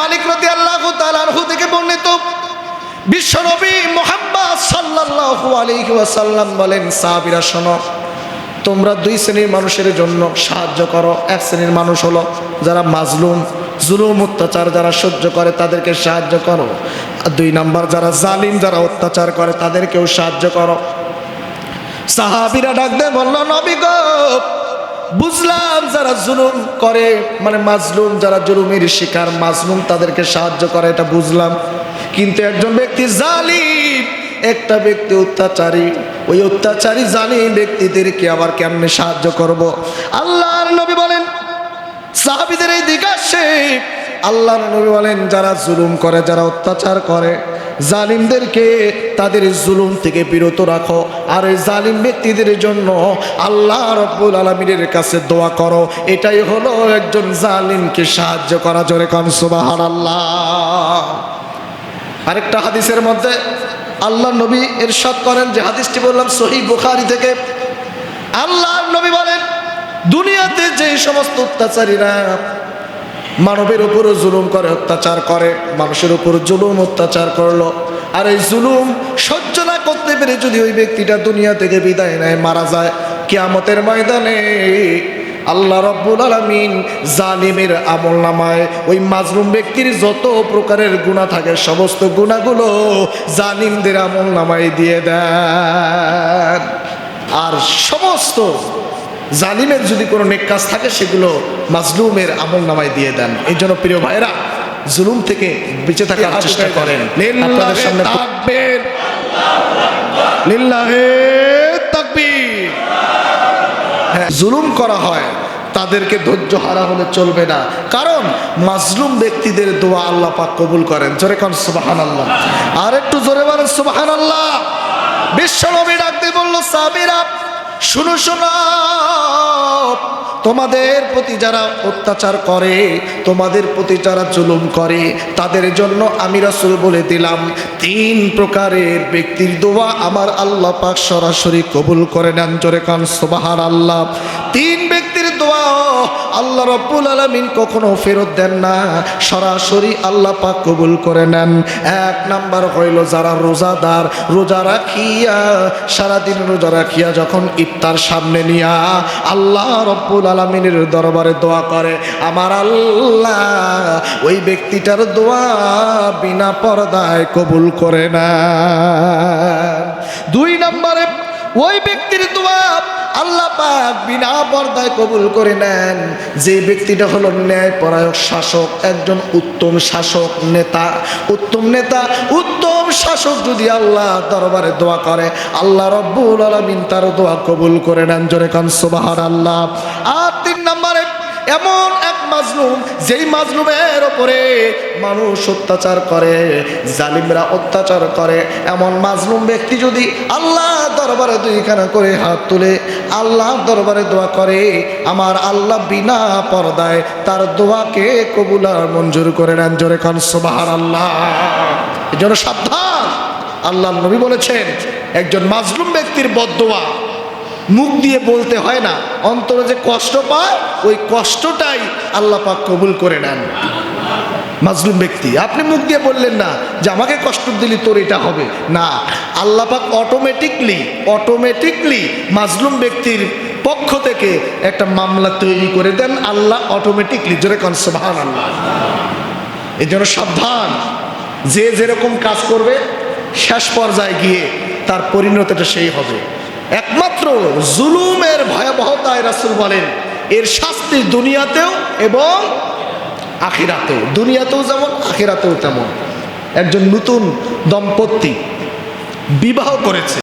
মালিক রতি আল্লাহ তালাহু থেকে বর্ণিত, বিশ্বনবী মোহাম্মদ সাল্লাল্লাহু আলাইহি ওয়াসাল্লাম বলেন, সাহাবীরা, শোনো, তোমরা দুই শ্রেণির মানুষের জন্য সাহায্য করো। এক শ্রেণির মানুষ হলো যারা মাজলুম, জুলুম, অত্যাচার যারা সহ্য করে তাদেরকে সাহায্য করো। আর দুই নাম্বার, যারা জালিম, যারা অত্যাচার করে তাদেরকেও সাহায্য করো। সাহাবিরা ডাক দিয়ে, বলল, নবী গো বুঝলাম যারা জুলুম করে মানে মাজলুম, যারা জুলুমের শিকার, মাজলুম তাদেরকে সাহায্য করে, এটা বুঝলাম। কিন্তু একজন ব্যক্তি জালিম, একটা ব্যক্তি অত্যাচারী, ওই অত্যাচারী জালিম ব্যক্তিদেরকে আবার কেমনে সাহায্য করব? আল্লাহর নবী বলেন, সাহাবিদের এই দিক আসে। আল্লাহর নবী বলেন, যারা জুলুম করে, যারা অত্যাচার করে জালিমদেরকে তাদের জুলুম থেকে বিরত রাখো। আর এই জালিম ব্যক্তিদের জন্য আল্লাহ রব্বুল আলমিনের কাছে দোয়া করো। এটাই হলো একজন জালিমকে সাহায্য করা। জোরে কন সুবাহান আল্লাহ আরেকটা হাদিসের মধ্যে আল্লাহ নবী এরশাদ করেন যে হাদিসটি বললাম সহি বুখারি থেকে। আল্লাহ নবী বলেন, দুনিয়াতে যে সমস্ত অত্যাচারীরা মানবের উপরও জুলুম করে, অত্যাচার করে, মানুষের উপর জুলুম, অত্যাচার করল। আর এই জুলুম সহ্য না করতে পেরে যদি ওই ব্যক্তিটা দুনিয়া থেকে বিদায় নেয়, মারা যায়। কিয়ামতের ময়দানে আল্লাহ রব্বুল আলমিন জালিমের আমল নামায়। ওই মাজলুম ব্যক্তির যত প্রকারের গুণা থাকে, সমস্ত গুণাগুলো জালিমদের আমল নামায় দিয়ে দেন। আর সমস্ত জালিমের যদি কোনো নেক কাজ থাকে সেগুলো মাজলুমের আমল নামায় দিয়ে দেন। এই জন্য প্রিয় ভাইরা জুলুম থেকে বেঁচে থাকার চেষ্টা করেন। আপনাদের সামনে তাকবীর। হ্যাঁ, জুলুম করা হয় তাদেরকে ধৈর্য হারা হলে চলবে না। কারণ মাজলুম ব্যক্তিদের দোয়া আল্লাহ পাক কবুল করেন। জোরে কন সুবাহান আল্লাহ আর একটু জোরে বলেন সুবাহান আল্লাহ বিশ্ব নবী ডাকতে বলল সাবিরা শুনো, শোনো। তোমাদের প্রতি যারা অত্যাচার করে, তোমাদের প্রতি যারা জুলুম করে, তাদের জন্য আমি রাসূল বলে দিলাম, তিন প্রকারের ব্যক্তির দোয়া আমার আল্লাহ পাক সরাসরি কবুল করে নেন। জোরে কান সোবাহার আল্লাহ তিন ব্যক্তির দোয়া আল্লাহ রব্বুল আলমিন কখনো ফেরত দেন না। সরাসরি আল্লাহ পাক কবুল করে নেন। এক নাম্বার হইল যারা রোজাদার, রোজা রাখিয়া, সারাদিন রোজা রাখিয়া যখন ইফতার সামনে নিয়া আল্লাহ রব্বুল আলমিনের দরবারে দোয়া করে, আমার আল্লাহ ওই ব্যক্তিটার দোয়া বিনা পর্দায় কবুল করে না দুই নম্বরে, ওই ব্যক্তির দোয়া আল্লাহ পাক বিনা পর্দায় কবুল করে নেন। যে ব্যক্তিটা হলো ন্যায়পরায়ক শাসক, একজন উত্তম শাসক নেতা। উত্তম নেতা, উত্তম শাসক যদি আল্লাহ দরবারে দোয়া করে, আল্লাহ রব্বুল আলমিন তার দোয়া কবুল করে নেন। জোরে কান সুবাহার আল্লাহ আর তিন নম্বরে, এমন মাজলুম, যেই মাজলুমের ওপরে মানুষ অত্যাচার করে, জালিমরা অত্যাচার করে, এমন মাজলুম ব্যক্তি যদি আল্লাহ দরবারে দুইখানা করে হাত তুলে, আল্লাহ দরবারে দোয়া করে, আমার আল্লাহ বিনা পর্দায় তার দোয়াকে কবুলার মঞ্জুর করে নেন। জোরে খান সোবাহার আল্লাহ জন্য সাবধান। আল্লাহ নবী বলেছেন, একজন মাজলুম ব্যক্তির বদোয়া মুখ দিয়ে বলতে হয় না, অন্তরে যে কষ্ট পায়, ওই কষ্টটাই আল্লাহ পাক কবুল করে নেন। মাজলুম ব্যক্তি, আপনি মুখ দিয়ে বললেন না যে আমাকে কষ্ট দিলি, তোর এটা হবে। না, আল্লাহ পাক অটোমেটিকলি অটোমেটিকলি মাজলুম ব্যক্তির পক্ষ থেকে একটা মামলা তৈরি করে দেন, আল্লাহ অটোমেটিকলি জোরে কনসভান আল্লাহ এই জন্য সাবধান, যে যেরকম কাজ করবে, শেষ পর্যায়ে গিয়ে তার পরিণতিটা সেই হবে। একমাত্র জুলুমের ভয়াবহতায় রাসুল বলেন, এর শাস্তি দুনিয়াতেও এবং আখিরাতেও। দুনিয়াতেও যেমন, আখিরাতেও তেমন। একজন নতুন দম্পতি বিবাহ করেছে।